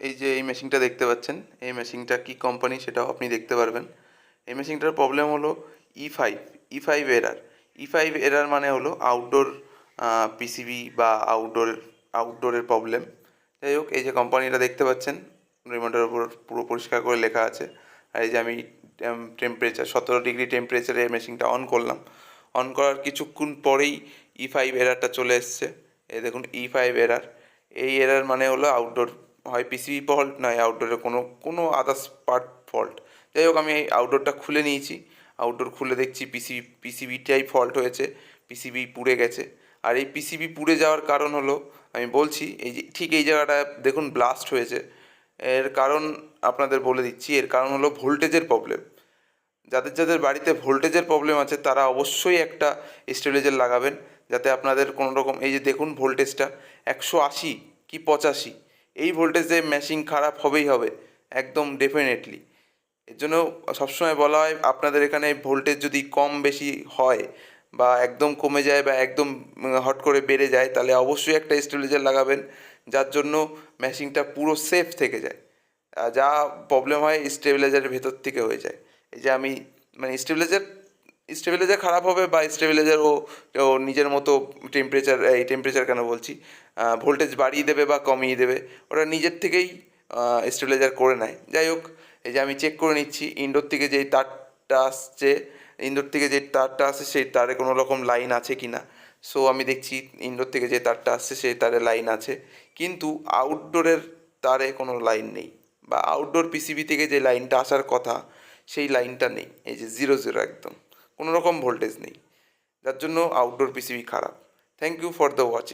এই যে এই মেশিনটা দেখতে পাচ্ছেন, এই মেশিনটা কি কোম্পানি সেটাও আপনি দেখতে পারবেন। এই মেশিনটার প্রবলেম হলো E five E five error E five error মানে হলো আউটডোর পিসিবি বা আউটডোর আউটডোরের প্রবলেম যাই হোক, এই যে কোম্পানিটা দেখতে পাচ্ছেন রিমোটের উপর পুরো পরিষ্কার করে লেখা আছে। আর এই যে আমি টেম্পারেচার সতেরো ডিগ্রি টেম্পারেচারে এই মেশিনটা অন করলাম। অন করার কিছুক্ষণ পরেই ই ফাইভ এরারটা চলে এসছে। এই দেখুন ই ফাইভ এরার এই এরার মানে হলো আউটডোর হয় পিসিবি ফল্ট নয় আউটডোরে কোনো কোনো আদার্স পার্ট ফল্ট যাই হোক, আমি এই আউটডোরটা খুলে নিয়েছি। আউটডোর খুলে দেখছি পিসিবি পিসিবিটাই ফল্ট হয়েছে পিসিবি পুড়ে গেছে। আর এই পিসিবি পুড়ে যাওয়ার কারণ হলো, আমি বলছি, এই যে, ঠিক এই জায়গাটা দেখুন ব্লাস্ট হয়েছে। এর কারণ আপনাদের বলে দিচ্ছি, এর কারণ হলো ভোল্টেজের প্রবলেম যাদের যাদের বাড়িতে ভোল্টেজের প্রবলেম আছে, তারা অবশ্যই একটা স্টেবিলাইজার লাগাবেন, যাতে আপনাদের কোনো রকম এই যে দেখুন ভোল্টেজটা একশো আশি কি পঁচাশি? এই ভোল্টেজে মেশিন খারাপ হবেই হবে, একদম ডেফিনেটলি এর জন্য সবসময় বলা হয়, আপনাদের এখানে ভোল্টেজ যদি কম বেশি হয় বা একদম কমে যায় বা একদম হট করে বেড়ে যায়, তাহলে অবশ্যই একটা স্টেবিলাইজার লাগাবেন, যার জন্য মেশিনটা পুরো সেফ থেকে যায়। যা প্রবলেম হয় স্টেবিলাইজারের ভেতর থেকে হয়ে যায়। এই যে আমি মানে স্টেবিলাইজার স্টেবিলাইজার খারাপ হবে বা স্টেবিলাইজার ও ও নিজের মতো টেম্পারেচার এই টেম্পারেচার কেন বলছি? ভোল্টেজ বাড়িয়ে দেবে বা কমিয়ে দেবে, ওরা নিজের থেকেই স্টেবিলাইজার করে নেয়। যাই হোক, এই যে আমি চেক করে নিচ্ছি ইনডোর থেকে যেই তারটা আসছে ইনডোর থেকে যে তারটা আসছে সেই তারে কোনো রকম লাইন আছে কি না সো আমি দেখছি ইনডোর থেকে যে তারটা আসছে সেই তারে লাইন আছে, কিন্তু আউটডোরের তারে কোনো লাইন নেই বা আউটডোর পিসিবি থেকে যে লাইনটা আসার কথা, সেই লাইনটা নেই। এই যে জিরো জিরো একদম। কোনো রকম ভোল্টেজ নেই। যার জন্য আউটডোর পিসিবি খারাপ। Thank you for the watching